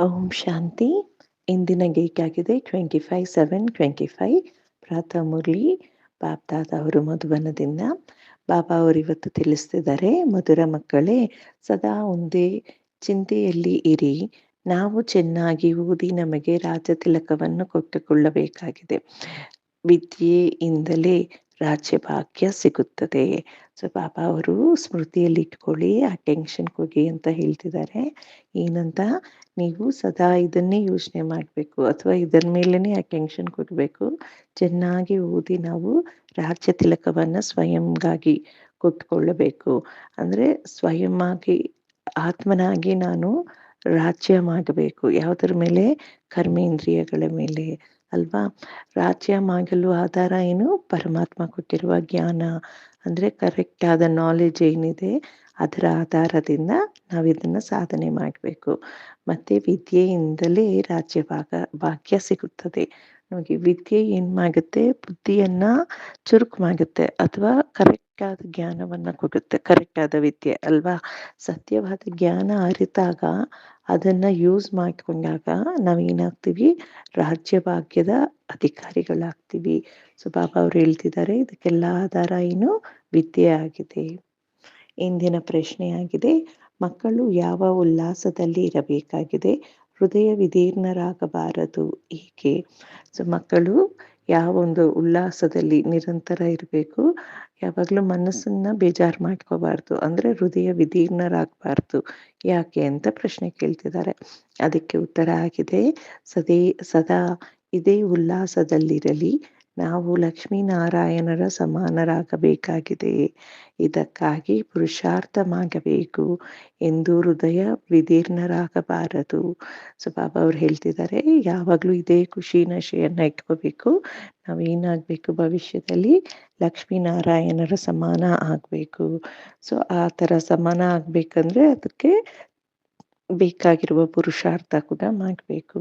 ಓಂ ಶಾಂತಿ. ಇಂದಿನ ಗೀಕ್ ಆಗಿದೆ twenty five seven, twenty five ಪ್ರಾತಃ ಮುರಳಿ ಬಾಬ್ದಾದ ಅವರು ಮಧುಬನದಿಂದ ಬಾಬಾ ಅವರು ಇವತ್ತು ತಿಳಿಸ್ತಿದ್ದಾರೆ, ಮಧುರ ಮಕ್ಕಳೇ, ಸದಾ ಒಂದೇ ಚಿಂತೆಯಲ್ಲಿ ಇರಿ. ನಾವು ಚೆನ್ನಾಗಿ ಓದಿ ನಮಗೆ ರಾಜ ತಿಲಕವನ್ನು ಕೊಟ್ಟುಕೊಳ್ಳಬೇಕಾಗಿದೆ. ವಿದ್ಯೆಯಿಂದಲೇ ರಾಜ್ಯ ಭಾಗ್ಯ ಸಿಗುತ್ತದೆ. ಸೊ ಬಾಬಾ ಅವರು ಸ್ಮೃತಿಯಲ್ಲಿ ಇಟ್ಕೊಳ್ಳಿ, ಆ ಟೆನ್ಷನ್ ಹೋಗಿ ಅಂತ ಹೇಳ್ತಿದ್ದಾರೆ. ಏನಂತ? ನೀವು ಸದಾ ಇದನ್ನೇ ಯೋಚನೆ ಮಾಡಬೇಕು ಅಥವಾ ಇದರ ಮೇಲೇ ಆ ಟೆನ್ಷನ್ ಕೊಡಬೇಕು. ಚೆನ್ನಾಗಿ ಓದಿ ನಾವು ರಾಜ್ಯ ತಿಲಕವನ್ನು ಸ್ವಯಂಗಾಗಿ ಕೊಟ್ಕೊಳ್ಳಬೇಕು. ಅಂದರೆ ಸ್ವಯಂ ಆಗಿ ಆತ್ಮನಾಗಿ ನಾನು ರಾಜ್ಯ ಮಾಡಬೇಕು. ಯಾವುದರ ಮೇಲೆ? ಕರ್ಮೇಂದ್ರಿಯಗಳ ಮೇಲೆ. ಅಲ್ವಾ? ರಾಜ್ಯ ಮಾಡಲು ಆಧಾರ ಏನು? ಪರಮಾತ್ಮ ಕೊಟ್ಟಿರುವ ಜ್ಞಾನ. ಅಂದರೆ ಕರೆಕ್ಟ್ ಆದ ನಾಲೆಜ್ ಏನಿದೆ ಅದರ ಆಧಾರದಿಂದ ನಾವು ಇದನ್ನು ಸಾಧನೆ ಮಾಡಬೇಕು. ಮತ್ತು ವಿದ್ಯೆಯಿಂದಲೇ ರಾಜ್ಯ ಭಾಗ, ಭಾಗ್ಯ ಸಿಗುತ್ತದೆ. ನಮಗೆ ವಿದ್ಯೆ ಏನು ಮಾಡುತ್ತೆ ಬುದ್ಧಿಯನ್ನು ಚುರುಕು ಮಾಡುತ್ತೆ ಅಥವಾ ಕರೆಕ್ಟ್ ಆದ ಜ್ಞಾನವನ್ನು ಕೊಡುತ್ತೆ. ಕರೆಕ್ಟ್ ಆದ ವಿದ್ಯೆ ಅಲ್ವಾ? ಸತ್ಯವಾದ ಜ್ಞಾನ ಅರಿತಾಗ ಅದನ್ನು ಯೂಸ್ ಮಾಡಿಕೊಂಡಾಗ ನಾವೇನಾಗ್ತೀವಿ? ರಾಜ್ಯ ಭಾಗ್ಯದ ಅಧಿಕಾರಿಗಳಾಗ್ತೀವಿ. ಸೊ ಬಾಬಾ ಅವ್ರು ಹೇಳ್ತಿದ್ದಾರೆ, ಇದಕ್ಕೆಲ್ಲ ಆಧಾರ ಏನು? ವಿದ್ಯೆ ಆಗಿದೆ. ಇಂದಿನ ಪ್ರಶ್ನೆಯಾಗಿದೆ ಮಕ್ಕಳು ಯಾವ ಉಲ್ಲಾಸದಲ್ಲಿ ಇರಬೇಕಾಗಿದೆ? ಹೃದಯ ವಿದೀರ್ಣರಾಗಬಾರದು, ಏಕೆ? ಸೊ ಮಕ್ಕಳು ಯಾವ ಒಂದು ಉಲ್ಲಾಸದಲ್ಲಿ ನಿರಂತರ ಇರಬೇಕು. ಯಾವಾಗಲೂ ಮನಸ್ಸನ್ನ ಬೇಜಾರು ಮಾಡ್ಕೋಬಾರ್ದು. ಅಂದ್ರೆ ಹೃದಯ ವಿದೀರ್ಣರಾಗಬಾರ್ದು. ಯಾಕೆ ಅಂತ ಪ್ರಶ್ನೆ ಕೇಳ್ತಿದ್ದಾರೆ. ಅದಕ್ಕೆ ಉತ್ತರ ಆಗಿದೆ. ಸದೇ, ಸದಾ ಇದೇ ಉಲ್ಲಾಸದಲ್ಲಿರಲಿ. ನಾವು ಲಕ್ಷ್ಮೀನಾರಾಯಣರ ಸಮಾನರಾಗಬೇಕಾಗಿದೆ. ಇದಕ್ಕಾಗಿ ಪುರುಷಾರ್ಥ ಮಾಡಬೇಕು ಎಂದು ಹೃದಯ ವಿದೀರ್ಣರಾಗಬಾರದು. ಸೊ ಬಾಬಾ ಅವ್ರು ಹೇಳ್ತಿದ್ದಾರೆ ಯಾವಾಗಲೂ ಇದೇ ಖುಷಿ ನಶೆಯನ್ನು ಇಟ್ಕೋಬೇಕು. ನಾವೇನಾಗಬೇಕು ಭವಿಷ್ಯದಲ್ಲಿ? ಲಕ್ಷ್ಮೀನಾರಾಯಣರ ಸಮಾನ ಆಗಬೇಕು. ಸೊ, ಆ ಥರ ಸಮಾನ ಆಗಬೇಕಂದ್ರೆ ಅದಕ್ಕೆ ಬೇಕಾಗಿರುವ ಪುರುಷಾರ್ಥ ಕೂಡ ಮಾಡಬೇಕು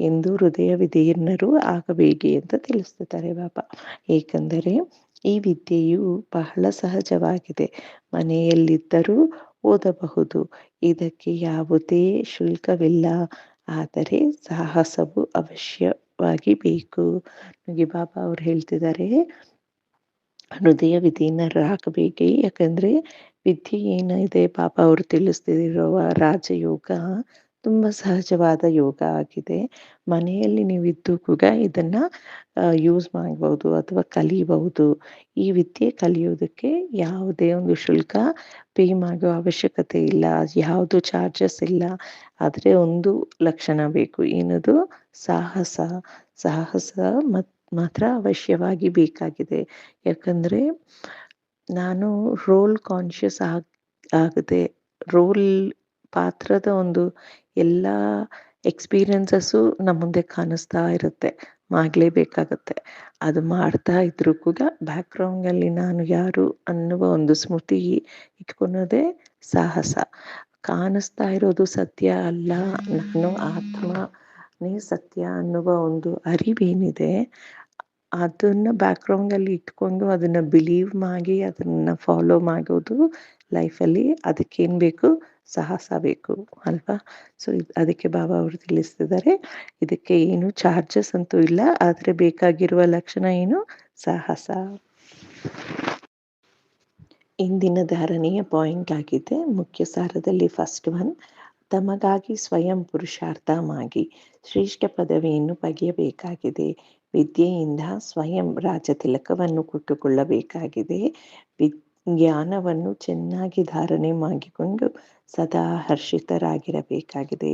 ಎಂದು ಹೃದಯ ವಿದೀರ್ಣರು ಆಗಬೇಕು ಅಂತ ತಿಳಿಸ್ತಿದ್ದಾರೆ ಬಾಬಾ ಏಕೆಂದರೆ ಈ ವಿದ್ಯೆಯು ಬಹಳ ಸಹಜವಾಗಿದೆ. ಮನೆಯಲ್ಲಿದ್ದರೂ ಓದಬಹುದು. ಇದಕ್ಕೆ ಯಾವುದೇ ಶುಲ್ಕವಿಲ್ಲ. ಆದರೆ ಸಾಹಸವು ಅವಶ್ಯವಾಗಿ ಬೇಕು. ನನಗೆ ಬಾಬಾ ಅವ್ರು ಹೇಳ್ತಿದ್ದಾರೆ, ಹೃದಯ ವಿಧೀನರಾಗಬೇಕೇ ಯಾಕಂದ್ರೆ ವಿದ್ಯೆ ಏನಿದೆ ಪಾಪ ಅವರು ತಿಳಿಸ್ತಿರುವ ರಾಜಯೋಗ? ತುಂಬ ಸಹಜವಾದ ಯೋಗ ಆಗಿದೆ. ಮನೆಯಲ್ಲಿ ನೀವು ಇದ್ದು ಕೂಡ ಇದನ್ನ ಯೂಸ್ ಮಾಡ್ಬೋದು ಅಥವಾ ಕಲಿಬಹುದು ಈ ವಿದ್ಯೆ ಕಲಿಯೋದಕ್ಕೆ ಯಾವುದೇ ಒಂದು ಶುಲ್ಕ ಪೇ ಮಾಡೋ ಅವಶ್ಯಕತೆ ಇಲ್ಲ. ಯಾವುದು ಚಾರ್ಜಸ್ ಇಲ್ಲ. ಆದರೆ ಒಂದು ಲಕ್ಷಣ ಬೇಕು. ಏನದು? ಸಾಹಸ. ಸಾಹಸ ಮತ್, ಮಾತ್ರ ಅವಶ್ಯವಾಗಿ ಬೇಕಾಗಿದೆ. ಯಾಕಂದರೆ ನಾನು ರೋಲ್ ಕಾನ್ಷಿಯಸ್ ಆಗ, ಆಗದೆ, ರೋಲ್ ಪಾತ್ರದ ಒಂದು ಎಲ್ಲ ಎಕ್ಸ್ಪೀರಿಯನ್ಸಸ್ಸು ನಮ್ಮ ಮುಂದೆ ಕಾಣಿಸ್ತಾ ಇರುತ್ತೆ, ಮಾಡಲೇಬೇಕಾಗತ್ತೆ. ಅದು ಮಾಡ್ತಾ ಇದ್ರೂ ಕೂಡ ಬ್ಯಾಕ್ಗ್ರೌಂಡಲ್ಲಿ ನಾನು ಯಾರು ಅನ್ನುವ ಒಂದು ಸ್ಮೃತಿ ಇಟ್ಕೊಳೋದೇ ಸಾಹಸ. ಕಾಣಿಸ್ತಾ ಇರೋದು ಸತ್ಯ ಅಲ್ಲ ನಾನು ಆತ್ಮನೇ ಸತ್ಯ ಅನ್ನುವ ಒಂದು ಅರಿವೇನಿದೆ ಅದನ್ನ ಬ್ಯಾಕ್ಗ್ರೌಂಡಲ್ಲಿ ಇಟ್ಕೊಂಡು ಅದನ್ನ ಬಿಲೀವ್ ಮಾಡಿ, ಅದನ್ನ ಫಾಲೋ ಮಾಡೋದು ಲೈಫಲ್ಲಿ ಅದಕ್ಕೇನು ಬೇಕು? ಸಾಹಸ ಬೇಕು ಅಲ್ವಾ? ಸೊ ಅದಕ್ಕೆ ಬಾಬಾ ಅವರು ತಿಳಿಸ್ತಿದ್ದಾರೆ. ಇದಕ್ಕೆ ಏನು ಚಾರ್ಜಸ್ ಅಂತೂ ಇಲ್ಲ, ಆದರೆ ಬೇಕಾಗಿರುವ ಲಕ್ಷಣ ಏನು? ಸಾಹಸ. ಇಂದಿನ ಧಾರಣೆಯ ಪಾಯಿಂಟ್ ಆಗಿದೆ. ಮುಖ್ಯ ಸಾರದಲ್ಲಿ ಫಸ್ಟ್ ಒನ್ ತಮಗಾಗಿ ಸ್ವಯಂ ಪುರುಷಾರ್ಥ ಮಾಡಿ ಶ್ರೇಷ್ಠ ಪದವಿಯನ್ನು ಪಡೆಯಬೇಕಾಗಿದೆ ವಿದ್ಯೆಯಿಂದ ಸ್ವಯಂ ರಾಜ ತಿಲಕವನ್ನು ಕೊಟ್ಟುಕೊಳ್ಳಬೇಕಾಗಿದೆ. ವಿದ್ ಜ್ಞಾನವನ್ನು ಚೆನ್ನಾಗಿ ಧಾರಣೆ ಮಾಡಿಕೊಂಡು ಸದಾ ಹರ್ಷಿತರಾಗಿರಬೇಕಾಗಿದೆ.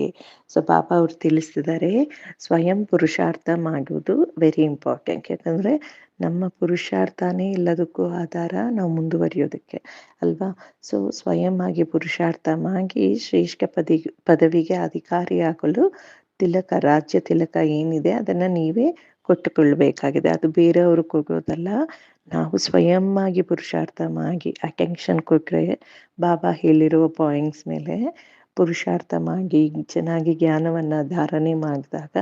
ಸೊ ಪಾಪ ಅವ್ರು ತಿಳಿಸ್ತಿದ್ದಾರೆ ಸ್ವಯಂ ಪುರುಷಾರ್ಥ ಮಾಡುವುದು ವೆರಿ ಇಂಪಾರ್ಟೆಂಟ್ ಯಾಕಂದ್ರೆ ನಮ್ಮ ಪುರುಷಾರ್ಥನೇ ಎಲ್ಲದಕ್ಕೂ ಆಧಾರ ನಾವು ಮುಂದುವರಿಯೋದಕ್ಕೆ ಅಲ್ವಾ? ಸೊ ಸ್ವಯಂ ಆಗಿ ಪುರುಷಾರ್ಥ ಮಾಡಿ ಶ್ರೇಷ್ಠ ಪದಿ, ಪದವಿಗೆ ಅಧಿಕಾರಿಯಾಗಲು ತಿಲಕ, ರಾಜ್ಯ ತಿಲಕ ಏನಿದೆ ಅದನ್ನ ನೀವೇ ಕೊಟ್ಟುಕೊಳ್ಳಬೇಕಾಗಿದೆ ಅದು ಬೇರೆಯವರು ಕೊಡೋದಲ್ಲ, ನಾವು ಸ್ವಯಂ ಆಗಿ ಪುರುಷಾರ್ಥವಾಗಿ ಅಟೆನ್ಷನ್ ಕೊಟ್ಟರೆ ಬಾಬಾ ಹೇಳಿರುವ ಪಾಯಿಂಟ್ಸ್ ಮೇಲೆ ಪುರುಷಾರ್ಥವಾಗಿ ಚೆನ್ನಾಗಿ ಜ್ಞಾನವನ್ನ ಧಾರಣೆ ಮಾಡಿದಾಗ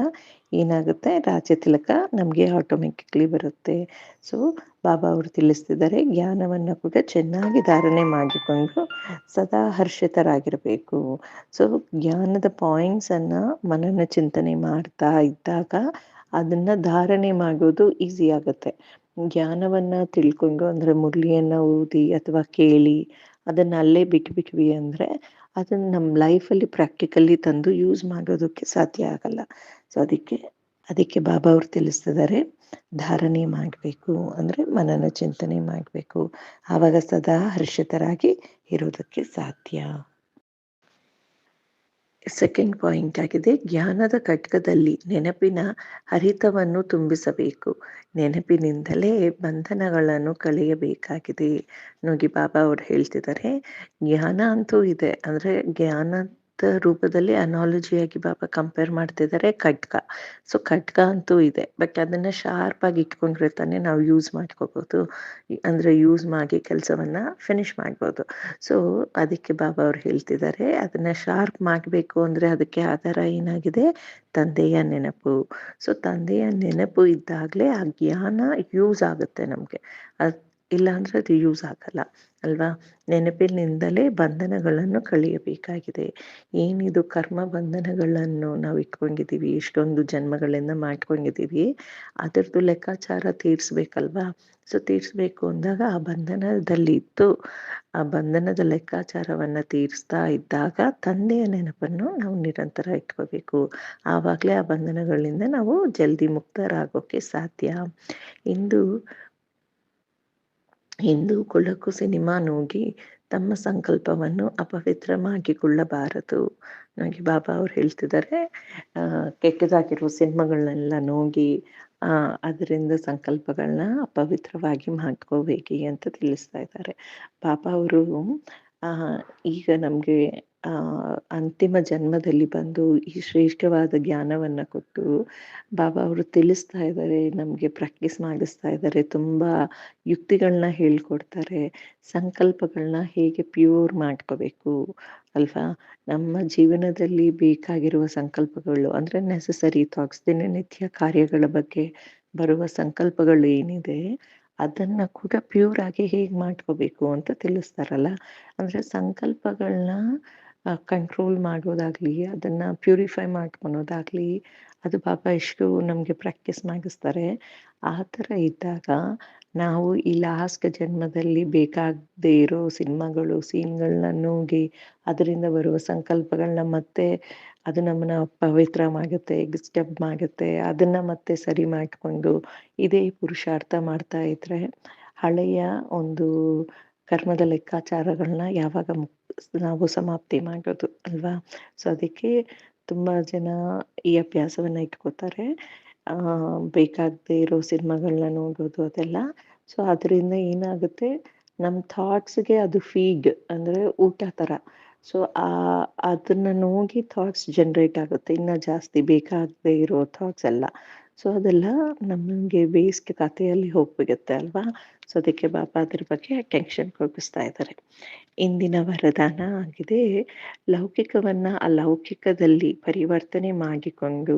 ಏನಾಗುತ್ತೆ? ರಾಜ್ಯ ತಿಲಕ ನಮಗೆ ಆಟೋಮೆಟಿಕ್ಲಿ ಬರುತ್ತೆ. ಸೊ ಬಾಬಾ ಅವರು ತಿಳಿಸ್ತಿದ್ದಾರೆ, ಜ್ಞಾನವನ್ನ ಕೂಡ ಚೆನ್ನಾಗಿ ಧಾರಣೆ ಮಾಡಿಕೊಂಡು ಸದಾ ಹರ್ಷಿತರಾಗಿರಬೇಕು. ಸೊ ಜ್ಞಾನದ ಪಾಯಿಂಟ್ಸ್ ಅನ್ನ ಮನನ ಚಿಂತನೆ ಮಾಡ್ತಾ ಇದ್ದಾಗ ಅದನ್ನ ಧಾರಣೆ ಮಾಡೋದು ಈಸಿ ಆಗುತ್ತೆ. ಜ್ಞಾನವನ್ನ ತಿಳ್ಕೊಂಡು ಅಂದ್ರೆ ಮುರಳಿಯನ್ನ ಓದಿ ಅಥವಾ ಕೇಳಿ ಅದನ್ನ ಅಲ್ಲೇ ಬಿಟ್ಬಿಟ್ವಿ ಅಂದ್ರೆ ಅದನ್ನ ನಮ್ಮ ಲೈಫಲ್ಲಿ ಪ್ರಾಕ್ಟಿಕಲಿ ತಂದು ಯೂಸ್ ಮಾಡೋದಕ್ಕೆ ಸಾಧ್ಯ ಆಗಲ್ಲ. ಸೊ ಅದಕ್ಕೆ ಅದಕ್ಕೆ ಬಾಬಾ ಅವ್ರು ತಿಳಿಸ್ತಿದ್ದಾರೆ ಧಾರಣೆ ಮಾಡಬೇಕು ಅಂದ್ರೆ ಮನನ ಚಿಂತನೆ ಮಾಡಬೇಕು. ಆವಾಗ ಸದಾ ಹರ್ಷಿತರಾಗಿ ಇರೋದಕ್ಕೆ ಸಾಧ್ಯ. ಸೆಕೆಂಡ್ ಪಾಯಿಂಟ್ ಆಗಿದೆ. ಜ್ಞಾನದ ಘಟಕದಲ್ಲಿ ನೆನಪಿನ ಹರಿತವನ್ನು ತುಂಬಿಸಬೇಕು. ನೆನಪಿನಿಂದಲೇ ಬಂಧನಗಳನ್ನು ಕಳೆಯಬೇಕಾಗಿದೆ. ನುಗಿ ಬಾಬಾ ಅವ್ರು ಹೇಳ್ತಿದ್ದಾರೆ ಜ್ಞಾನ ಅಂತೂ ಇದೆ. ಅಂದ್ರೆ ಜ್ಞಾನ ರೂಪದಲ್ಲಿ ಅನಾಲಜಿಯಾಗಿ ಬಾಬಾ ಕಂಪೇರ್ ಮಾಡ್ತಿದ್ದಾರೆ ಖಡ್ಗ. ಸೊ ಖಡ್ಗ ಅಂತೂ ಇದೆ. ಬಟ್ ಅದನ್ನ ಶಾರ್ಪ್ ಆಗಿ ಇಟ್ಕೊಂಡ್ರೆ ತಾನೇ ನಾವು ಯೂಸ್ ಮಾಡ್ಕೋಬಹುದು ಅಂದ್ರೆ ಯೂಸ್ ಮಾಡಿ ಕೆಲಸವನ್ನ ಫಿನಿಶ್ ಮಾಡ್ಬೋದು. ಸೊ ಅದಕ್ಕೆ ಬಾಬಾ ಅವ್ರು ಹೇಳ್ತಿದ್ದಾರೆ ಅದನ್ನ ಶಾರ್ಪ್ ಮಾಡಬೇಕು ಅಂದ್ರೆ ಅದಕ್ಕೆ ಆಧಾರ ಏನಾಗಿದೆ? ತಂದೆಯ ನೆನಪು. ಸೊ ತಂದೆಯ ನೆನಪು ಇದ್ದಾಗಲೇ ಆ ಜ್ಞಾನ ಯೂಸ್ ಆಗುತ್ತೆ ನಮ್ಗೆ. ಅದ್ ಇಲ್ಲ ಅಂದ್ರೆ ಅದು ಯೂಸ್ ಆಗಲ್ಲ, ಅಲ್ವಾ? ನೆನಪಿನಿಂದಲೇ ಬಂಧನಗಳನ್ನು ಕಳೆಯಬೇಕಾಗಿದೆ. ಏನಿದು ಕರ್ಮ ಬಂಧನಗಳನ್ನು ನಾವು ಇಟ್ಕೊಂಡಿದ್ದೀವಿ, ಇಷ್ಟೊಂದು ಜನ್ಮಗಳಿಂದ ಮಾಡ್ಕೊಂಡಿದ್ದೀವಿ, ಅದರದ್ದು ಲೆಕ್ಕಾಚಾರ ತೀರ್ಸ್ಬೇಕಲ್ವಾ? ಸೊ ತೀರ್ಸ್ಬೇಕು ಅಂದಾಗ ಆ ಬಂಧನದಲ್ಲಿ ಇದ್ದು ಆ ಬಂಧನದ ಲೆಕ್ಕಾಚಾರವನ್ನು ತೀರಿಸ್ತಾ ಇದ್ದಾಗ ತಂದೆಯ ನೆನಪನ್ನು ನಾವು ನಿರಂತರ ಇಟ್ಕೋಬೇಕು. ಆವಾಗಲೇ ಆ ಬಂಧನಗಳಿಂದ ನಾವು ಜಲ್ದಿ ಮುಕ್ತರಾಗೋಕ್ಕೆ ಸಾಧ್ಯ. ಇಂದು ಇಂದು ಕೊಳಕು ಸಿನಿಮಾ ನೋಡಿ ತಮ್ಮ ಸಂಕಲ್ಪವನ್ನು ಅಪವಿತ್ರ ಮಾಡಿಕೊಳ್ಳಬಾರದು ನನಗೆ ಬಾಬಾ ಅವ್ರು ಹೇಳ್ತಿದ್ದಾರೆ ಕೆಟ್ಟದಾಗಿರೋ ಸಿನಿಮಾಗಳನ್ನೆಲ್ಲ ನೋಡಿ ಅದರಿಂದ ಸಂಕಲ್ಪಗಳನ್ನ ಅಪವಿತ್ರವಾಗಿ ಮಾಡ್ಕೋಬೇಕಿ ಅಂತ ತಿಳಿಸ್ತಾ ಇದ್ದಾರೆ. ಬಾಬಾ ಅವರು ಈಗ ನಮ್ಗೆ ಅಂತಿಮ ಜನ್ಮದಲ್ಲಿ ಬಂದು ಈ ಶ್ರೇಷ್ಠವಾದ ಜ್ಞಾನವನ್ನ ಕೊಟ್ಟು ಬಾಬಾ ಅವರು ತಿಳಿಸ್ತಾ ಇದ್ದಾರೆ, ನಮ್ಗೆ ಪ್ರಾಕ್ಟೀಸ್ ಮಾಡಿಸ್ತಾ ಇದ್ದಾರೆ, ತುಂಬಾ ಯುಕ್ತಿಗಳನ್ನ ಹೇಳ್ಕೊಡ್ತಾರೆ ಸಂಕಲ್ಪಗಳನ್ನ ಹೇಗೆ ಪ್ಯೂರ್ ಮಾಡ್ಕೋಬೇಕು ಅಲ್ವಾ? ನಮ್ಮ ಜೀವನದಲ್ಲಿ ಬೇಕಾಗಿರುವ ಸಂಕಲ್ಪಗಳು ಅಂದ್ರೆ ನೆಸಸರಿ ಥಾಟ್ಸ್ ದಿನನಿತ್ಯ ಕಾರ್ಯಗಳ ಬಗ್ಗೆ ಬರುವ ಸಂಕಲ್ಪಗಳು ಏನಿದೆ ಅದನ್ನ ಕೂಡ ಪ್ಯೂರ್ ಆಗಿ ಹೇಗ್ ಮಾಡ್ಕೋಬೇಕು ಅಂತ ತಿಳಿಸ್ತಾರಲ್ಲ? ಅಂದ್ರೆ ಸಂಕಲ್ಪಗಳನ್ನ ಕಂಟ್ರೋಲ್ ಮಾಡೋದಾಗ್ಲಿ, ಅದನ್ನ ಪ್ಯೂರಿಫೈ ಮಾಡ್ಕೊಳೋದಾಗ್ಲಿ, ಅದು ಪಾಪ ಎಷ್ಟು ನಮಗೆ ಪ್ರಾಕ್ಟೀಸ್ ಮಾಡಿಸ್ತಾರೆ. ಆ ಥರ ಇದ್ದಾಗ ನಾವು ಈ ಲಾಸ್ಟ್ ಜನ್ಮದಲ್ಲಿ ಬೇಕಾಗದೇ ಇರೋ ಸಿನಿಮಾಗಳು ಸೀನ್ಗಳನ್ನ ನೋಡಿ, ಅದರಿಂದ ಬರುವ ಸಂಕಲ್ಪಗಳನ್ನ ಮತ್ತೆ ಅದು ನಮ್ಮನ್ನ ಪವಿತ್ರ ಮಾಡುತ್ತೆ ಡಿಸ್ಟರ್ಬ್ ಮಾಡುತ್ತೆ ಅದನ್ನ ಮತ್ತೆ ಸರಿ ಮಾಡಿಕೊಂಡು ಇದೇ ಪುರುಷಾರ್ಥ ಮಾಡ್ತಾ ಇದ್ರೆ ಹಳೆಯ ಒಂದು ಕರ್ಮದ ಲೆಕ್ಕಾಚಾರಗಳನ್ನ ಯಾವಾಗ ನಾವು ಸಮಾಪ್ತಿ ಮಾಡೋದು ಅಲ್ವಾ? ಸೊ ಅದಕ್ಕೆ ತುಂಬಾ ಜನ ಈ ಅಭ್ಯಾಸವನ್ನ ಇಟ್ಕೋತಾರೆ. ಬೇಕಾಗದೇ ಇರೋ ಸಿನಿಮಾಗಳನ್ನ ನೋಡೋದು ಅದೆಲ್ಲ. ಸೊ ಅದರಿಂದ ಏನಾಗುತ್ತೆ? ನಮ್ಮ ಥಾಟ್ಸ್ಗೆ ಅದು ಫೀಡ್ ಅಂದ್ರೆ ಊಟ ಥರ. ಸೊ ಆ, ಅದನ್ನ ನೋಡಿ ಥಾಟ್ಸ್ ಜನರೇಟ್ ಆಗುತ್ತೆ. ಇನ್ನ ಜಾಸ್ತಿ ಬೇಕಾಗದೇ ಇರೋ ಥಾಟ್ಸ್ ಎಲ್ಲ. ಸೊ ಅದೆಲ್ಲ ನಮಗೆ ಬೇಸ್ಗೆ ಕಥೆಯಲ್ಲಿ ಹೋಗ್ಬಿಡುತ್ತೆ ಅಲ್ವಾ? ಸೊ ಅದಕ್ಕೆ ಬಾಬಾ ಅದ್ರ ಬಗ್ಗೆ ಟೆನ್ಷನ್ ಕೊಡಿಸ್ತಾ ಇದ್ದಾರೆ. ಇಂದಿನ ವರದಾನ ಆಗಿದೆ, ಲೌಕಿಕವನ್ನ ಅಲೌಕಿಕದಲ್ಲಿ ಪರಿವರ್ತನೆ ಮಾಡಿಕೊಂಡು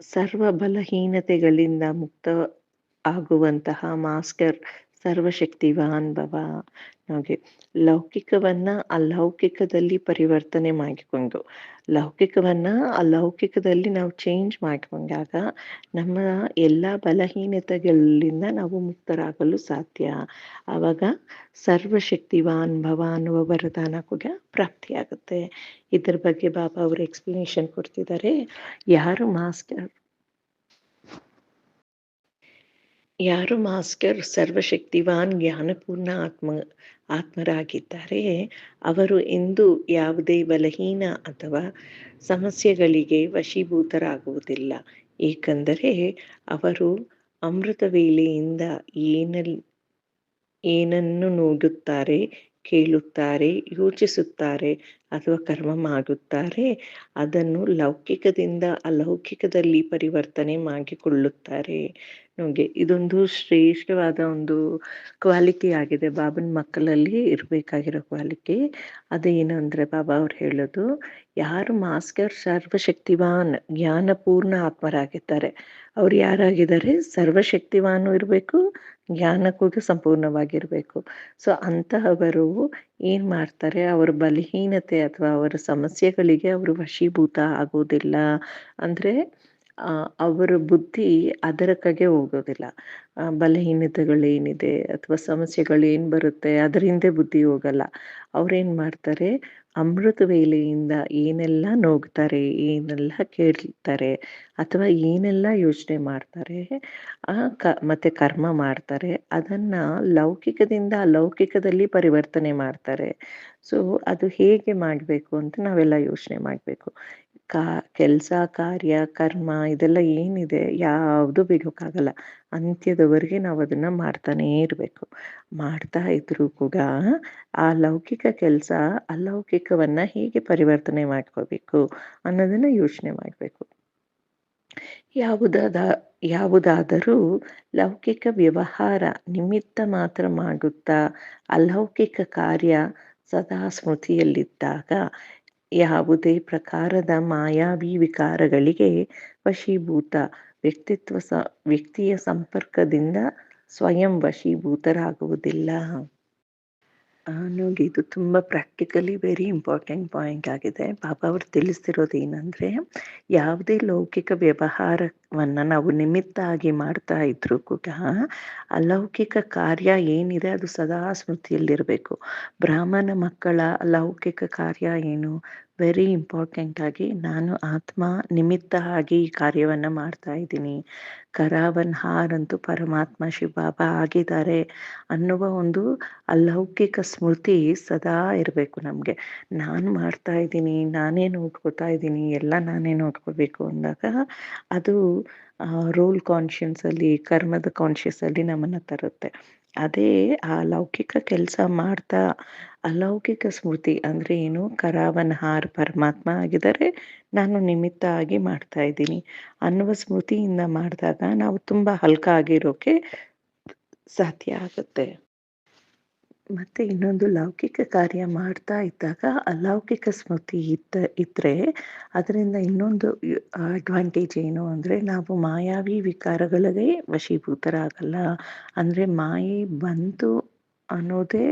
ಸರ್ವ ಬಲಹೀನತೆಗಳಿಂದ ಮುಕ್ತ ಆಗುವಂತಹ ಮಾಸ್ಟರ್ ಸರ್ವಶಕ್ತಿವಾನ್ ಭವ. ಹಾಗೆ ಲೌಕಿಕವನ್ನ ಅಲೌಕಿಕದಲ್ಲಿ ಪರಿವರ್ತನೆ ಮಾಡಿಕೊಂಡು, ಲೌಕಿಕವನ್ನ ಅಲೌಕಿಕದಲ್ಲಿ ನಾವು ಚೇಂಜ್ ಮಾಡ್ಕೊಂಡಾಗ ನಮ್ಮ ಎಲ್ಲ ಬಲಹೀನತೆಗಳಿಂದ ನಾವು ಮುಕ್ತರಾಗಲು ಸಾಧ್ಯ. ಆವಾಗ ಸರ್ವಶಕ್ತಿವಾನ್ ಭವ ಅನ್ನುವ ವರದಾನ ಕೂಡ ಪ್ರಾಪ್ತಿಯಾಗುತ್ತೆ. ಇದ್ರ ಬಗ್ಗೆ ಬಾಬಾ ಅವರು ಎಕ್ಸ್ಪ್ಲನೇಷನ್ ಕೊಡ್ತಿದ್ದಾರೆ. ಯಾರು ಮಾಸ್ಟರ್ ಯಾರು ಮಾಸ್ಟರ್ ಸರ್ವಶಕ್ತಿವಾನ್ ಜ್ಞಾನಪೂರ್ಣ ಆತ್ಮ, ಆತ್ಮರಾಗಿದ್ದಾರೆ. ಅವರು ಎಂದು ಯಾವುದೇ ಬಲಹೀನ ಅಥವಾ ಸಮಸ್ಯೆಗಳಿಗೆ ವಶೀಭೂತರಾಗುವುದಿಲ್ಲ. ಏಕೆಂದರೆ ಅವರು ಅಮೃತ ವೇಳೆಯಿಂದ ಏನಲ್ಲಿ ಏನನ್ನು ನೋಡುತ್ತಾರೆ, ಕೇಳುತ್ತಾರೆ, ಯೋಚಿಸುತ್ತಾರೆ ಅಥವಾ ಕರ್ಮ ಮಾಡುತ್ತಾರೆ, ಅದನ್ನು ಲೌಕಿಕದಿಂದ ಅಲೌಕಿಕದಲ್ಲಿ ಪರಿವರ್ತನೆ ಮಾಡಿಕೊಳ್ಳುತ್ತಾರೆ. ನಮಗೆ ಇದೊಂದು ಶ್ರೇಷ್ಠವಾದ ಒಂದು ಕ್ವಾಲಿಟಿ ಆಗಿದೆ. ಬಾಬನ ಮಕ್ಕಳಲ್ಲಿ ಇರಬೇಕಾಗಿರೋ ಕ್ವಾಲಿಟಿ. ಅದೇನಂದ್ರೆ ಬಾಬಾ ಅವ್ರು ಹೇಳೋದು, ಯಾರು ಮಾಸ್ಕರ್ ಸರ್ವಶಕ್ತಿವಾನ್, ಜ್ಞಾನಪೂರ್ಣ ಆತ್ಮರಾಗಿದ್ದಾರೆ. ಅವ್ರು ಯಾರಾಗಿದ್ದಾರೆ? ಸರ್ವಶಕ್ತಿವಾನು ಇರಬೇಕು, ಜ್ಞಾನಕ್ಕೂ ಸಂಪೂರ್ಣವಾಗಿರ್ಬೇಕು. ಸೊ ಅಂತಹವರು ಏನ್ ಮಾಡ್ತಾರೆ? ಅವರ ಬಲಹೀನತೆ ಅಥವಾ ಅವರ ಸಮಸ್ಯೆಗಳಿಗೆ ಅವರು ವಶೀಭೂತ ಆಗೋದಿಲ್ಲ. ಅಂದ್ರೆ ಅವರ ಬುದ್ಧಿ ಅದರ ಕಗೆ ಹೋಗೋದಿಲ್ಲ. ಬಲಹೀನತೆಗಳೇನಿದೆ ಅಥವಾ ಸಮಸ್ಯೆಗಳು ಏನ್ ಬರುತ್ತೆ ಅದರ ಹಿಂದೆ ಬುದ್ಧಿ ಹೋಗಲ್ಲ. ಅವ್ರೇನ್ ಮಾಡ್ತಾರೆ? ಅಮೃತ ವೇಲೆಯಿಂದ ಏನೆಲ್ಲ ನೋಗ್ತಾರೆ, ಏನೆಲ್ಲ ಕೇಳ್ತಾರೆ ಅಥವಾ ಏನೆಲ್ಲ ಯೋಚನೆ ಮಾಡ್ತಾರೆ, ಆ, ಕ, ಮತ್ತೆ ಕರ್ಮ ಮಾಡ್ತಾರೆ, ಅದನ್ನ ಲೌಕಿಕದಿಂದ ಅಲೌಕಿಕದಲ್ಲಿ ಪರಿವರ್ತನೆ ಮಾಡ್ತಾರೆ. ಸೊ, ಅದು ಹೇಗೆ ಮಾಡಬೇಕು ಅಂತ ನಾವೆಲ್ಲ ಯೋಚನೆ ಮಾಡಬೇಕು. ಕಾ, ಕೆಲಸ, ಕಾರ್ಯ, ಕರ್ಮ ಇದೆಲ್ಲ ಏನಿದೆ ಯಾವುದು ಬಿಡೋಕ್ಕಾಗಲ್ಲ ಅಂತ್ಯದವರೆಗೆ ನಾವು ಅದನ್ನ ಮಾಡ್ತಾನೇ ಇರಬೇಕು. ಮಾಡ್ತಾ ಇದ್ರು ಕೂಡ ಆ ಲೌಕಿಕ ಕೆಲಸ, ಅಲೌಕಿಕವನ್ನ ಹೇಗೆ ಪರಿವರ್ತನೆ ಮಾಡ್ಕೋಬೇಕು ಅನ್ನೋದನ್ನ ಯೋಚನೆ ಮಾಡಬೇಕು. ಯಾವುದಾದ, ಯಾವುದಾದರೂ ಲೌಕಿಕ ವ್ಯವಹಾರ ನಿಮಿತ್ತ ಮಾತ್ರ ಮಾಡುತ್ತಾ, ಅಲೌಕಿಕ ಕಾರ್ಯ ಸದಾ ಸ್ಮೃತಿಯಲ್ಲಿದ್ದಾಗ ಯಾವುದೇ ಪ್ರಕಾರದ ಮಾಯಾವಿ ವಿಕಾರಗಳಿಗೆ ವಶೀಭೂತ ವ್ಯಕ್ತಿತ್ವ ಸ, ವ್ಯಕ್ತಿಯ ಸಂಪರ್ಕದಿಂದ ಸ್ವಯಂ ವಶೀಭೂತರಾಗುವುದಿಲ್ಲ. ನೋಡಿ, ಇದು ತುಂಬ ಪ್ರಾಕ್ಟಿಕಲಿ ವೆರಿ ಇಂಪಾರ್ಟೆಂಟ್ ಪಾಯಿಂಟ್ ಆಗಿದೆ. ಬಾಬಾ ಅವರು ತಿಳಿಸ್ತಿರೋದು ಏನಂದ್ರೆ, ಯಾವುದೇ ಲೌಕಿಕ ವ್ಯವಹಾರವನ್ನ ನಾವು ನಿಮಿತ್ತ ಆಗಿ ಮಾಡ್ತಾ ಇದ್ರು ಕೂಡ ಅಲೌಕಿಕ ಕಾರ್ಯ ಏನಿದೆ ಅದು ಸದಾ ಸ್ಮೃತಿಯಲ್ಲಿರಬೇಕು. ಬ್ರಾಹ್ಮಣ ಮಕ್ಕಳ ಅಲೌಕಿಕ ಕಾರ್ಯ ಏನು? ವೆರಿ ಇಂಪಾರ್ಟೆಂಟ್ ಆಗಿ ನಾನು ಆತ್ಮ ನಿಮಿತ್ತ ಆಗಿ ಈ ಕಾರ್ಯವನ್ನ ಮಾಡ್ತಾ ಇದ್ದೀನಿ. ಕರಾವನ್ ಹಾರ್ ಅಂತೂ ಪರಮಾತ್ಮ ಶಿವಬಾಬಾ ಆಗಿದ್ದಾರೆ ಅನ್ನುವ ಒಂದು ಅಲೌಕಿಕ ಸ್ಮೃತಿ ಸದಾ ಇರಬೇಕು ನಮಗೆ. ನಾನು ಮಾಡ್ತಾ ಇದ್ದೀನಿ, ನಾನೇ ನೋಡ್ಕೋತಾ ಇದ್ದೀನಿ, ಎಲ್ಲ ನಾನೇ ನೋಡ್ಕೋಬೇಕು ಅಂದಾಗ ಅದು ರೋಲ್ ಕಾನ್ಷಿಯನ್ಸಲ್ಲಿ ಕರ್ಮದ ಕಾನ್ಷಿಯಸಲ್ಲಿ ನಮ್ಮನ್ನು ತರುತ್ತೆ. ಅದೇ ಆ ಲೌಕಿಕ ಕೆಲಸ ಮಾಡ್ತಾ ಅಲೌಕಿಕ ಸ್ಮೃತಿ ಅಂದ್ರೆ ಏನು? ಕರಾವನ್ ಹಾರ್ ಪರಮಾತ್ಮ ಆಗಿದ್ದಾರೆ, ನಾನು ನಿಮಿತ್ತ ಆಗಿ ಮಾಡ್ತಾ ಇದ್ದೀನಿ. ಅನ್ನುವ ಸ್ಮೃತಿಯಿಂದ ಮಾಡಿದಾಗ ನಾವು ತುಂಬ ಹಲ್ಕ ಆಗಿರೋಕೆ ಸಾಧ್ಯ ಆಗುತ್ತೆ. ಮತ್ತೆ ಇನ್ನೊಂದು ಲೌಕಿಕ ಕಾರ್ಯ ಮಾಡ್ತಾ ಇದ್ದಾಗ ಅಲೌಕಿಕ ಸ್ಮೃತಿ ಇದ್ದ, ಇದ್ರೆ ಅದರಿಂದ ಇನ್ನೊಂದು ಅಡ್ವಾಂಟೇಜ್ ಏನು ಅಂದ್ರೆ ನಾವು ಮಾಯಾವಿ ವಿಕಾರಗಳಿಗೆ ವಶೀಭೂತರಾಗಲ್ಲ. ಅಂದ್ರೆ ಮಾಯೆ ಬಂತು ಅನ್ನೋದೇ,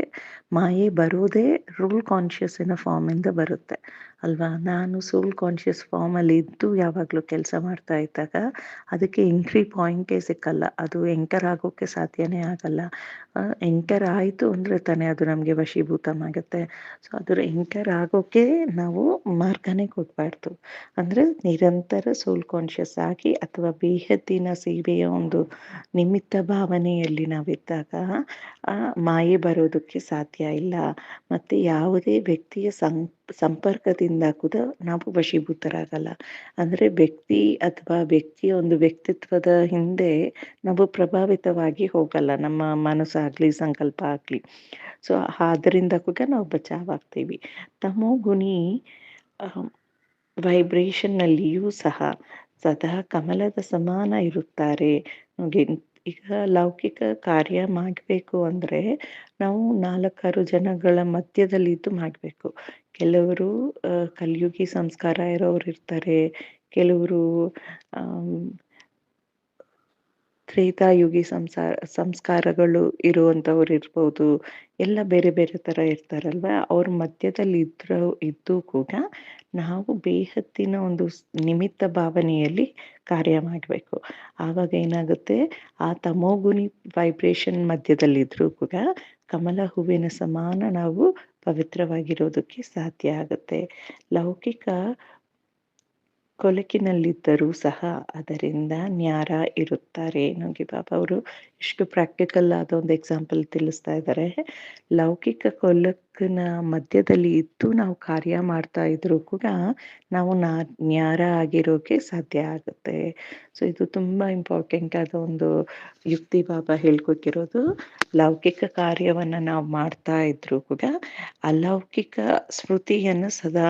ಮಾಯೆ ಬರೋದೇ ರೂಲ್ ಕಾನ್ಷಿಯಸ್ಸಿನ ಫಾರ್ಮಿಂದ ಬರುತ್ತೆ. ಅಲ್ವಾ? ನಾನು ಸೋಲ್ ಕಾನ್ಷಿಯಸ್ ಫಾರ್ಮಲ್ಲಿ ಇದ್ದು ಯಾವಾಗಲೂ ಕೆಲಸ ಮಾಡ್ತಾ ಇದ್ದಾಗ ಅದಕ್ಕೆ ಎಂಟ್ರಿ ಪಾಯಿಂಟೇ ಸಿಕ್ಕಲ್ಲ. ಅದು ಎಂಕರ್ ಆಗೋಕ್ಕೆ ಸಾಧ್ಯನೇ ಆಗಲ್ಲ. ಎಂಟರ್ ಆಯಿತು ಅಂದರೆ ತಾನೇ ಅದು ನಮಗೆ ವಶೀಭೂತವಾಗುತ್ತೆ ಸೊ ಅದರ ಎಂಟರ್ ಆಗೋಕ್ಕೆ ನಾವು ಮಾರ್ಗನೇ ಕೊಡಬಾರ್ದು. ಅಂದರೆ ನಿರಂತರ ಸೋಲ್ ಕಾನ್ಷಿಯಸ್ ಆಗಿ ಅಥವಾ ಬೇಹದ್ದಿನ ಸೇವೆಯ ಒಂದು ನಿಮಿತ್ತ ಭಾವನೆಯಲ್ಲಿ ನಾವಿದ್ದಾಗ ಮಾಯೆ ಬರೋದಕ್ಕೆ ಸಾಧ್ಯ ಇಲ್ಲ. ಮತ್ತು ಯಾವುದೇ ವ್ಯಕ್ತಿಯ ಸಂ ಸಂಪರ್ಕದಿಂದ ಕೂಡ ನಾವು ವಶೀಭೂತರಾಗಲ್ಲ. ಅಂದರೆ ವ್ಯಕ್ತಿ ಅಥವಾ ವ್ಯಕ್ತಿಯ ಒಂದು ವ್ಯಕ್ತಿತ್ವದ ಹಿಂದೆ ನಾವು ಪ್ರಭಾವಿತವಾಗಿ ಹೋಗಲ್ಲ. ನಮ್ಮ ಮನಸ್ಸಾಗ್ಲಿ ಸಂಕಲ್ಪ ಆಗಲಿ. ಸೊ ಅದರಿಂದ ಕೂಡ ನಾವು ಬಚಾವಾಗ್ತೀವಿ. ತಮೋ ಗುಣಿ ವೈಬ್ರೇಷನ್ನಲ್ಲಿಯೂ ಸಹ ಸದಾ ಕಮಲದ ಸಮಾನ ಇರುತ್ತಾರೆ. ಈಗ ಲೌಕಿಕ ಕಾರ್ಯ ಮಾಡಬೇಕು ಅಂದರೆ ನಾವು ನಾಲ್ಕಾರು ಜನಗಳ ಮಧ್ಯದಲ್ಲಿದ್ದು ಮಾಡಬೇಕು. ಕೆಲವರು ಕಲಿಯುಗಿ ಸಂಸ್ಕಾರ ಇರೋರು ಇರ್ತಾರೆ. ಕೆಲವರು ತ್ರೇತಾಯುಗಿ ಸಂಸಾರ ಸಂಸ್ಕಾರಗಳು ಇರುವಂಥವ್ರು ಇರ್ಬೋದು. ಎಲ್ಲ ಬೇರೆ ಬೇರೆ ಥರ ಇರ್ತಾರಲ್ವ? ಅವ್ರ ಮಧ್ಯದಲ್ಲಿ ಇದ್ರ, ಇದ್ದು ಕೂಡ ನಾವು ಬೇಹತ್ತಿನ ಒಂದು ನಿಮಿತ್ತ ಭಾವನೆಯಲ್ಲಿ ಕಾರ್ಯ ಮಾಡಬೇಕು. ಆವಾಗ ಏನಾಗುತ್ತೆ? ಆ ತಮೋಗುಣಿ ವೈಬ್ರೇಷನ್ ಮಧ್ಯದಲ್ಲಿದ್ದರೂ ಕೂಡ ಕಮಲ ಹೂವಿನ ಸಮಾನ ನಾವು ಪವಿತ್ರವಾಗಿರೋದಕ್ಕೆ ಸಾಧ್ಯ ಆಗುತ್ತೆ. ಲೌಕಿಕ ಕೊಲಕಿನಲ್ಲಿದ್ದರೂ ಸಹ ಅದರಿಂದ ನ್ಯಾರ ಇರುತ್ತಾರೆ. ನಮಗೆ ಬಾಬಾ ಅವರು ಇಷ್ಟು ಪ್ರಾಕ್ಟಿಕಲ್ ಆದ ಒಂದು ಎಕ್ಸಾಂಪಲ್ ತಿಳಿಸ್ತಾ ಇದ್ದಾರೆ. ಲೌಕಿಕ ಕೊಲ ಜಗತ್ತಿನ ಮಧ್ಯದಲ್ಲಿ ಇದ್ದು ನಾವು ಕಾರ್ಯ ಮಾಡ್ತಾ ಇದ್ರು ಕೂಡ ನಾವು ನಾ ನ್ಯಾರ ಆಗಿರೋಕೆ ಸಾಧ್ಯ ಆಗುತ್ತೆ. ಸೊ ಇದು ತುಂಬ ಇಂಪಾರ್ಟೆಂಟ್ ಆದ ಒಂದು ಯುಕ್ತಿ ಬಾಬಾ ಹೇಳ್ಕೊಟ್ಟಿರೋದು. ಲೌಕಿಕ ಕಾರ್ಯವನ್ನು ನಾವು ಮಾಡ್ತಾ ಇದ್ರು ಕೂಡ ಅಲೌಕಿಕ ಸ್ಮೃತಿಯನ್ನು ಸದಾ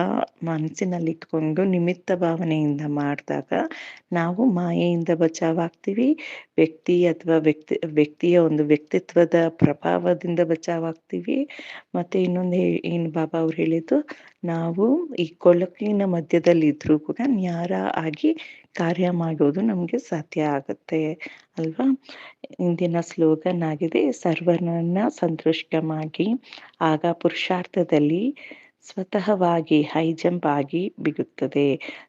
ಮನಸ್ಸಿನಲ್ಲಿ ಇಟ್ಕೊಂಡು ನಿಮಿತ್ತ ಭಾವನೆಯಿಂದ ಮಾಡಿದಾಗ ನಾವು ಮಾಯೆಯಿಂದ ಬಚಾವಾಗ್ತೀವಿ. ವ್ಯಕ್ತಿ ಅಥವಾ ವ್ಯಕ್ತಿ, ವ್ಯಕ್ತಿಯ ಒಂದು ವ್ಯಕ್ತಿತ್ವದ ಪ್ರಭಾವದಿಂದ ಬಚಾವಾಗ್ತೀವಿ. ಮತ್ತೆ ಇನ್ನೊಂದು ಏನು ಬಾಬಾ ಅವ್ರು ಹೇಳಿದ್ದು, ನಾವು ಈ ಕೊಳಕಿನ ಮಧ್ಯದಲ್ಲಿ ಇದ್ರೂ ಕೂಡ ನ್ಯಾರ ಆಗಿ ಕಾರ್ಯ ಮಾಡೋದು ನಮಗೆ ಸಾಧ್ಯ ಆಗುತ್ತೆ, ಅಲ್ವಾ? ಇಂದಿನ ಸ್ಲೋಗನ್ ಆಗಿದೆ, ಸರ್ವನನ್ನ ಸಂತುಷ್ಟಮಾಗಿ, ಆಗ ಪುರುಷಾರ್ಥದಲ್ಲಿ ಸ್ವತಃವಾಗಿ ಹೈ ಜಂಪ್ ಆಗಿ ಬಿಗುತ್ತದೆ.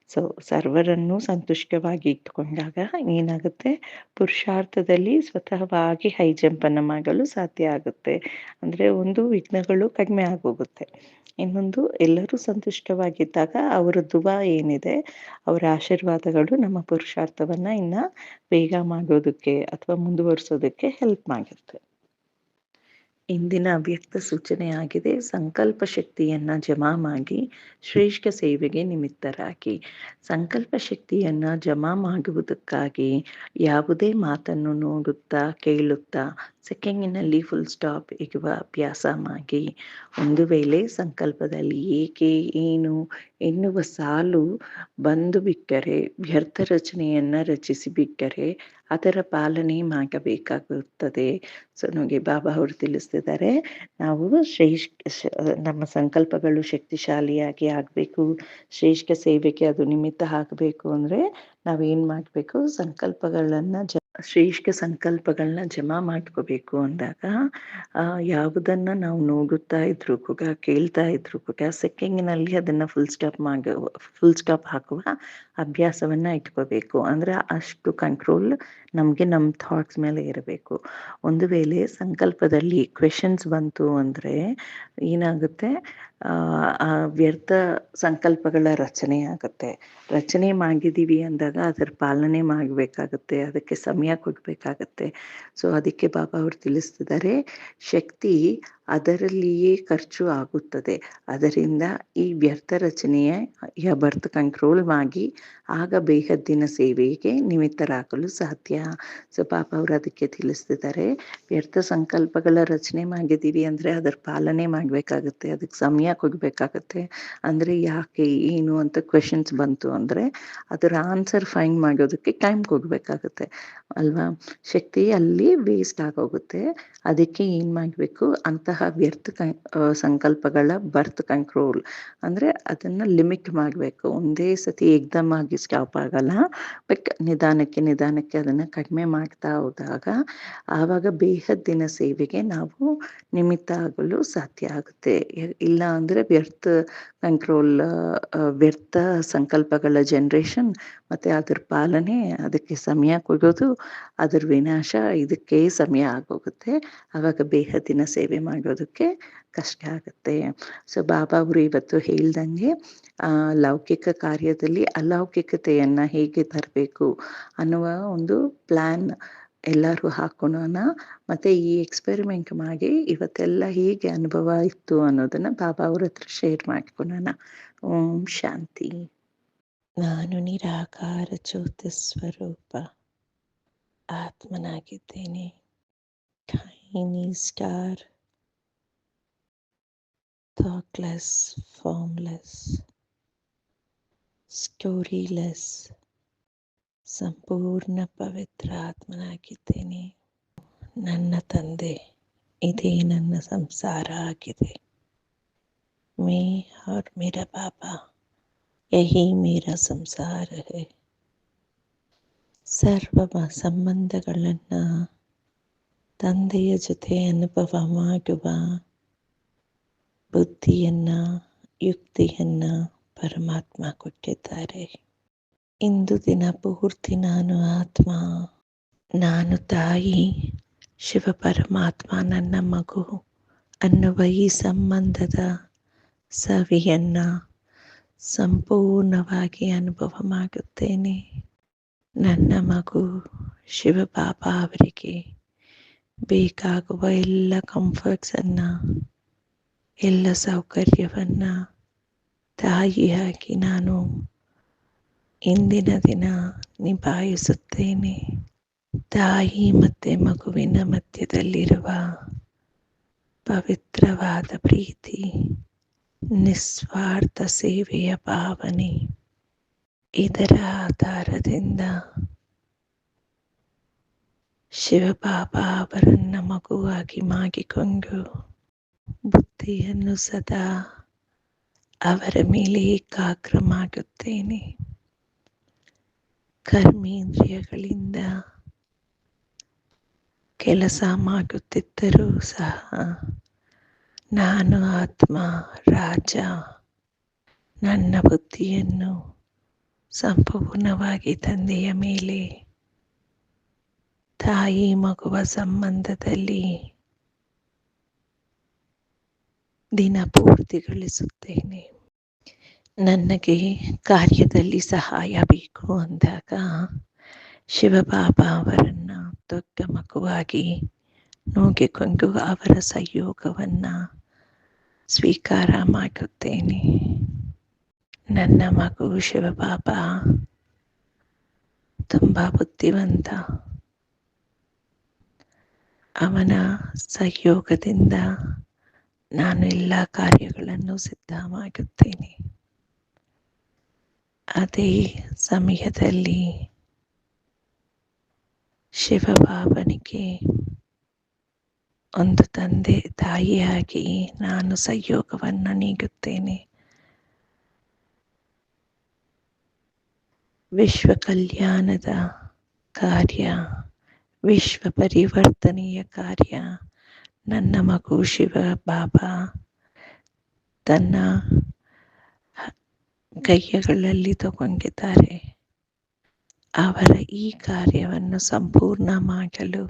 ಸೊ ಸರ್ವರನ್ನು ಸಂತುಷ್ಟವಾಗಿ ಇಟ್ಕೊಂಡಾಗ ಏನಾಗುತ್ತೆ? ಪುರುಷಾರ್ಥದಲ್ಲಿ ಸ್ವತಃವಾಗಿ ಹೈ ಜಂಪನ್ನು ಮಾಡಲು ಸಾಧ್ಯ ಆಗುತ್ತೆ. ಅಂದ್ರೆ ಒಂದು ವಿಘ್ನಗಳು ಕಡಿಮೆ ಆಗೋಗುತ್ತೆ. ಇನ್ನೊಂದು, ಎಲ್ಲರೂ ಸಂತುಷ್ಟವಾಗಿದ್ದಾಗ ಅವರ ದುವಾ ಏನಿದೆ? ಅವರ ಆಶೀರ್ವಾದಗಳು ನಮ್ಮ ಪುರುಷಾರ್ಥವನ್ನ ಇನ್ನ ಬೇಗ ಮಾಡೋದಕ್ಕೆ ಅಥವಾ ಮುಂದುವರಿಸೋದಕ್ಕೆ ಹೆಲ್ಪ್ ಮಾಡುತ್ತೆ ಇಂದಿನ ಅವ್ಯಕ್ತ ಸೂಚನೆಯಾಗಿದೆ, ಸಂಕಲ್ಪ ಶಕ್ತಿಯನ್ನ ಜಮಾ ಮಾಡಿ ಶ್ರೇಷ್ಠ ಸೇವೆಗೆ ನಿಮಿತ್ತರಾಗಿ. ಸಂಕಲ್ಪ ಶಕ್ತಿಯನ್ನ ಜಮಾ ಮಾಡುವುದಕ್ಕಾಗಿ ಯಾವುದೇ ಮಾತನ್ನು ನೋಡುತ್ತಾ, ಕೇಳುತ್ತಾ, ಸೆಕೆಂಡಿನಲ್ಲಿ ಫುಲ್ ಸ್ಟಾಪ್ ಇರುವ ಅಭ್ಯಾಸ ಮಾಡಿ, ಒಂದು ವೇಳೆ ಸಂಕಲ್ಪದಲ್ಲಿ ಏಕೆ, ಏನು ಎನ್ನುವ ಸಾಲು ಬಂದು ಬಿಟ್ಟರೆ ವ್ಯರ್ಥ ರಚನೆಯನ್ನ ರಚಿಸಿ ಬಿಟ್ಟರೆ ಅದರ ಪಾಲನೆ ಮಾಡಬೇಕಾಗುತ್ತದೆ. ಸೊ ನಮಗೆ ಬಾಬಾ ಅವರು ತಿಳಿಸ್ತಿದ್ದಾರೆ, ನಾವು ಶ್ರೇಷ್ಠ ನಮ್ಮ ಸಂಕಲ್ಪಗಳು ಶಕ್ತಿಶಾಲಿಯಾಗಿ ಆಗಬೇಕು, ಶ್ರೇಷ್ಠ ಸೇವೆಗೆ ಅದು ನಿಮಿತ್ತ ಆಗಬೇಕು ಅಂದರೆ ನಾವೇನು ಮಾಡಬೇಕು? ಸಂಕಲ್ಪಗಳನ್ನ ಜ ಶ್ರೇಷ್ಠ ಸಂಕಲ್ಪಗಳನ್ನ ಜಮಾ ಮಾಡ್ಕೋಬೇಕು ಅಂದಾಗ ಯಾವುದನ್ನ ನಾವು ನೋಡುತ್ತಾ ಇದ್ರು ಕೂಡ, ಕೇಳ್ತಾ ಇದ್ರು ಕೂಡ ಸೆಕೆಂಗಿನಲ್ಲಿ ಅದನ್ನ ಫುಲ್ ಸ್ಟಾಪ್ ಮಾಡ ಫುಲ್ ಸ್ಟಾಪ್ ಹಾಕುವ ಅಭ್ಯಾಸವನ್ನ ಇಟ್ಕೋಬೇಕು. ಅಂದ್ರೆ ಅಷ್ಟು ಕಂಟ್ರೋಲ್ ನಮಗೆ ನಮ್ಮ ಥಾಟ್ಸ್ ಮೇಲೆ ಇರಬೇಕು. ಒಂದು ವೇಳೆ ಸಂಕಲ್ಪದಲ್ಲಿ ಕ್ವೆಶನ್ಸ್ ಬಂತು ಅಂದ್ರೆ ಏನಾಗುತ್ತೆ? ಆ ವ್ಯರ್ಥ ಸಂಕಲ್ಪಗಳ ರಚನೆ ಆಗುತ್ತೆ. ರಚನೆ ಮಾಡಿದೀವಿ ಅಂದಾಗ ಅದರ ಪಾಲನೆ ಮಾಡಬೇಕಾಗುತ್ತೆ. ಅದಕ್ಕೆ ಸಮಯ ಕೊಡಬೇಕಾಗತ್ತೆ. ಸೊ ಅದಕ್ಕೆ ಬಾಬಾ ಅವರು ತಿಳಿಸ್ತಿದ್ದಾರೆ ಶಕ್ತಿ ಅದರಲ್ಲಿಯೇ ಖರ್ಚು ಆಗುತ್ತದೆ. ಅದರಿಂದ ಈ ವ್ಯರ್ಥ ರಚನೆಯ ಬರ್ತ್ ಕಂಟ್ರೋಲ್ ಆಗಿ ಆಗ ಬೇಹದ್ದಿನ ಸೇವೆಗೆ ನಿಮಿತ್ತರಾಗಲು ಸಾಧ್ಯ. ಸೊ, ಪಾಪ ಅವರು ಅದಕ್ಕೆ ತಿಳಿಸ್ತಿದ್ದಾರೆ ವ್ಯರ್ಥ ಸಂಕಲ್ಪಗಳ ರಚನೆ ಮಾಡಿದ್ದೀವಿ ಅಂದರೆ ಅದರ ಪಾಲನೆ ಮಾಡಬೇಕಾಗುತ್ತೆ, ಅದಕ್ಕೆ ಸಮಯ ಕೊಡಬೇಕಾಗುತ್ತೆ. ಅಂದರೆ ಯಾಕೆ, ಏನು ಅಂತ ಕ್ವೆಶನ್ಸ್ ಬಂತು ಅಂದರೆ ಅದರ ಆನ್ಸರ್ ಫೈಂಡ್ ಮಾಡೋದಕ್ಕೆ ಟೈಮ್ ಕೊಡಬೇಕಾಗುತ್ತೆ. ಅಲ್ವಾ? ಶಕ್ತಿ ಅಲ್ಲಿ ವೇಸ್ಟ್ ಆಗೋಗುತ್ತೆ. ಅದಕ್ಕೆ ಏನು ಮಾಡಬೇಕು? ಅಂತಹ ವ್ಯರ್ಥ ಸಂಕಲ್ಪಗಳ ಬರ್ತ್ ಕಂಟ್ರೋಲ್ ಅಂದ್ರೆ ಅದನ್ನ ಲಿಮಿಟ್ ಮಾಡಬೇಕು. ಒಂದೇ ಸತಿ ಎಕ್ದಮ್ ಆಗಿ ಸ್ಟಾಪ್ ಆಗಲ್ಲ. ಬಟ್ ನಿಧಾನಕ್ಕೆ ನಿಧಾನಕ್ಕೆ ಅದನ್ನ ಕಡಿಮೆ ಮಾಡ್ತಾ ಹೋದಾಗ ಆವಾಗ ಬೇಹದ್ದಿನ ಸೇವೆಗೆ ನಾವು ನಿಮಿತ್ತ ಆಗಲು ಸಾಧ್ಯ ಆಗುತ್ತೆ. ಇಲ್ಲ ಅಂದ್ರೆ ವ್ಯರ್ಥ ಕಂಟ್ರೋಲ್ ವ್ಯರ್ಥ ಸಂಕಲ್ಪಗಳ ಜನ್ರೇಷನ್ ಮತ್ತೆ ಅದ್ರ ಪಾಲನೆ ಅದಕ್ಕೆ ಸಮಯ ಕೊಡೋದು, ಅದ್ರ ವಿನಾಶ ಇದಕ್ಕೆ ಸಮಯ ಆಗೋಗುತ್ತೆ. ಆವಾಗ ಬೇಹದಿನ ಸೇವೆ ಮಾಡೋದಕ್ಕೆ ಕಷ್ಟ ಆಗುತ್ತೆ. ಸೊ ಬಾಬಾ ಅವರು ಇವತ್ತು ಹೇಳ್ದಂಗೆ ಲೌಕಿಕ ಕಾರ್ಯದಲ್ಲಿ ಅಲೌಕಿಕತೆಯನ್ನು ಹೇಗೆ ತರಬೇಕು ಅನ್ನುವ ಒಂದು ಪ್ಲಾನ್ ಎಲ್ಲರೂ ಹಾಕೊಳ್ಳೋಣ ಮತ್ತೆ ಈ ಎಕ್ಸ್ಪೆರಿಮೆಂಟ್ ಮಾಡಿ ಇವತ್ತೆಲ್ಲ ಹೇಗೆ ಅನುಭವ ಇತ್ತು ಅನ್ನೋದನ್ನ ಬಾಬಾ ಅವ್ರ ಹತ್ರ ಶೇರ್ ಮಾಡ್ಕೊಳ್ಳೋಣ ಓಂ ಶಾಂತಿ ನಾನು ನಿರಾಕಾರ ಜ್ಯೋತಿ ಸ್ವರೂಪ ಆತ್ಮನಾಗಿದ್ದೇನೆ tiny star thoughtless formless storyless ಸಂಪೂರ್ಣ ಪವಿತ್ರ ಆತ್ಮನಾಗಿದ್ದೇನೆ ನನ್ನ ತಂದೆ ಇದೇ ನನ್ನ ಸಂಸಾರ ಆಗಿದೆ ಮೇ और मेरा पापा यही मेरा ಸಂಸಾರ है ಸರ್ವ ಸಂಬಂಧಗಳನ್ನು ತಂದೆಯ ಜೊತೆ ಅನುಭವ ಮಾಡುವ ಬುದ್ಧಿಯನ್ನ ಯುಕ್ತಿಯನ್ನ ಪರಮಾತ್ಮ ಕೊಟ್ಟಿದ್ದಾರೆ ಇಂದು ದಿನ ಪೂರ್ತಿ ನಾನು ಆತ್ಮ, ನಾನು ತಾಯಿ ಶಿವ ಪರಮಾತ್ಮ ನನ್ನ ಮಗು ಅನ್ನುವ ಈ ಸಂಬಂಧದ ಸವಿಯನ್ನ ಸಂಪೂರ್ಣವಾಗಿ ಅನುಭವ ಮಾಡುತ್ತೇನೆ. ನನ್ನ ಮಗು ಶಿವಬಾಬಾ ಅವರಿಗೆ ಬೇಕಾಗುವ ಎಲ್ಲ ಕಂಫರ್ಟ್ಸನ್ನು ಎಲ್ಲ ಸೌಕರ್ಯವನ್ನ ತಾಯಿಯಾಗಿ ನಾನು ಇಂದಿನ ದಿನ ನಿಭಾಯಿಸುತ್ತೇನೆ. ತಾಯಿ ಮತ್ತೆ ಮಗುವಿನ ಮಧ್ಯದಲ್ಲಿರುವ ಪವಿತ್ರವಾದ ಪ್ರೀತಿ, ನಿಸ್ವಾರ್ಥ ಸೇವೆಯ ಭಾವನೆ ಇದರ ಆಧಾರದಿಂದ ಶಿವಬಾಬಾ ಅವರನ್ನ ಮಗುವಾಗಿ ಮಾಗಿಕೊಂಡು ಬುದ್ಧಿಯನ್ನು ಸದಾ ಅವರ ಮೇಲೆ ಏಕಾಗ್ರ ಮಾಡುತ್ತೇನೆ ಕರ್ಮೇಂದ್ರಿಯಗಳಿಂದ ಕೆಲಸ ಮಾಡುತ್ತಿದ್ದರೂ ಸಹ ನಾನು ಆತ್ಮ, ರಾಜ, ನನ್ನ ಬುದ್ಧಿಯನ್ನು ಸಂಪೂರ್ಣವಾಗಿ ತಂದೆಯ ಮೇಲೆ, ತಾಯಿ ಮಗುವ ಸಂಬಂಧದಲ್ಲಿ ದಿನ ಪೂರ್ತಿಗೊಳಿಸುತ್ತೇನೆ ನನಗೆ ಕಾರ್ಯದಲ್ಲಿ ಸಹಾಯ ಬೇಕು ಅಂದಾಗ ಶಿವಬಾಬಾ ಅವರನ್ನು ದೊಡ್ಡ ಮಗುವಾಗಿ ನೋಗಿಕೊಂಡು ಅವರ ಸಹಯೋಗವನ್ನು ಸ್ವೀಕಾರ ಮಾಡುತ್ತೇನೆ. ನನ್ನ ಮಗು ಶಿವಬಾಬಾ ತುಂಬ ಬುದ್ಧಿವಂತ. ಅವನ ಸಹಯೋಗದಿಂದ ನಾನು ಎಲ್ಲ ಕಾರ್ಯಗಳನ್ನು ಸಿದ್ಧ ಮಾಡುತ್ತೇನೆ ಅದೇ ಸಮಯದಲ್ಲಿ ಶಿವಬಾಬನಿಗೆ ಒಂದು ತಂದೆ ತಾಯಿಯಾಗಿ ನಾನು ಸಹಯೋಗವನ್ನು ನೀಡುತ್ತೇನೆ. ವಿಶ್ವ ಕಲ್ಯಾಣದ ಕಾರ್ಯ, ವಿಶ್ವ ಪರಿವರ್ತನೆಯ ಕಾರ್ಯ, ನನ್ನ ಮಗು ಶಿವ ಬಾಬಾ ತನ್ನ ಕೈಯಗಳಲ್ಲಿ ತಗೊಂಡಿದ್ದಾರೆ ಅವರ ಈ ಕಾರ್ಯವನ್ನು ಸಂಪೂರ್ಣ ಮಾಡಲು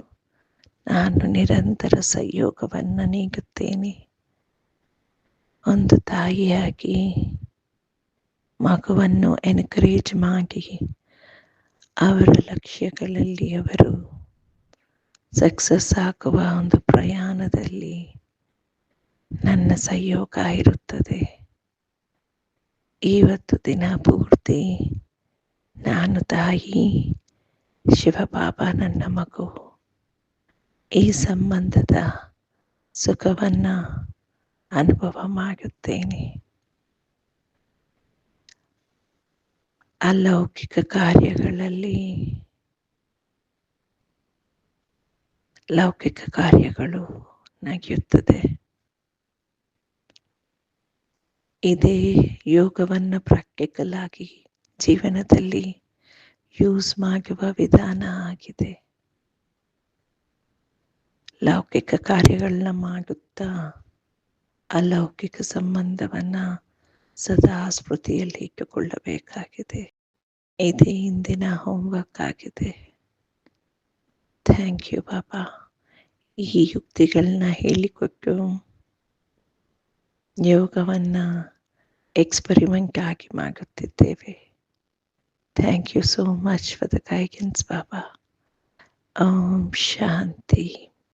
ನಾನು ನಿರಂತರ ಸಹಯೋಗವನ್ನು ನೀಡುತ್ತೇನೆ. ಒಂದು ತಾಯಿಯಾಗಿ, ಮಗುವನ್ನು ಎನ್ಕರೇಜ್ ಮಾಡಿ, ಅವರ ಲಕ್ಷ್ಯಗಳಲ್ಲಿ ಅವರು ಸಕ್ಸಸ್ ಆಗುವ ಒಂದು ಪ್ರಯಾಣದಲ್ಲಿ ನನ್ನ ಸಹಯೋಗ ಇರುತ್ತದೆ. ಇವತ್ತು ದಿನ ಪೂರ್ತಿ ನಾನು ತಾಯಿ, ಶಿವಬಾಬಾ ನನ್ನ ಮಗು. ಈ ಸಂಬಂಧದ ಸುಖವನ್ನು ಅನುಭವ ಮಾಡುತ್ತೇನೆ. ಅಲೌಕಿಕ ಕಾರ್ಯಗಳಲ್ಲಿ ಲೌಕಿಕ ಕಾರ್ಯಗಳು ನಡೆಯುತ್ತದೆ ಇದೇ ಯೋಗವನ್ನು ಪ್ರಾಕ್ಟಿಕಲ್ ಆಗಿ ಜೀವನದಲ್ಲಿ ಯೂಸ್ ಮಾಡುವ ವಿಧಾನ ಆಗಿದೆ. ಲೌಕಿಕ ಕಾರ್ಯಗಳನ್ನ ಮಾಡುತ್ತಾ ಅಲೌಕಿಕ ಸಂಬಂಧವನ್ನ ಸದಾ ಸ್ಮೃತಿಯಲ್ಲಿ ಇಟ್ಟುಕೊಳ್ಳಬೇಕಾಗಿದೆ. ಇದೇ ಇಂದಿನ ಹೋಮ್ವರ್ಕ್ ಆಗಿದೆ. ಥ್ಯಾಂಕ್ ಯು ಬಾಬಾ ಈ ಯುಕ್ತಿಗಳನ್ನ ಹೇಳಿಕೊಟ್ಟು ಯೋಗವನ್ನು ಎಕ್ಸ್ಪರಿಮೆಂಟ್ ಆಗಿ ಮಾಡುತ್ತಿದ್ದೇವೆ. Thank you so much for the guidance Baba Om Shanti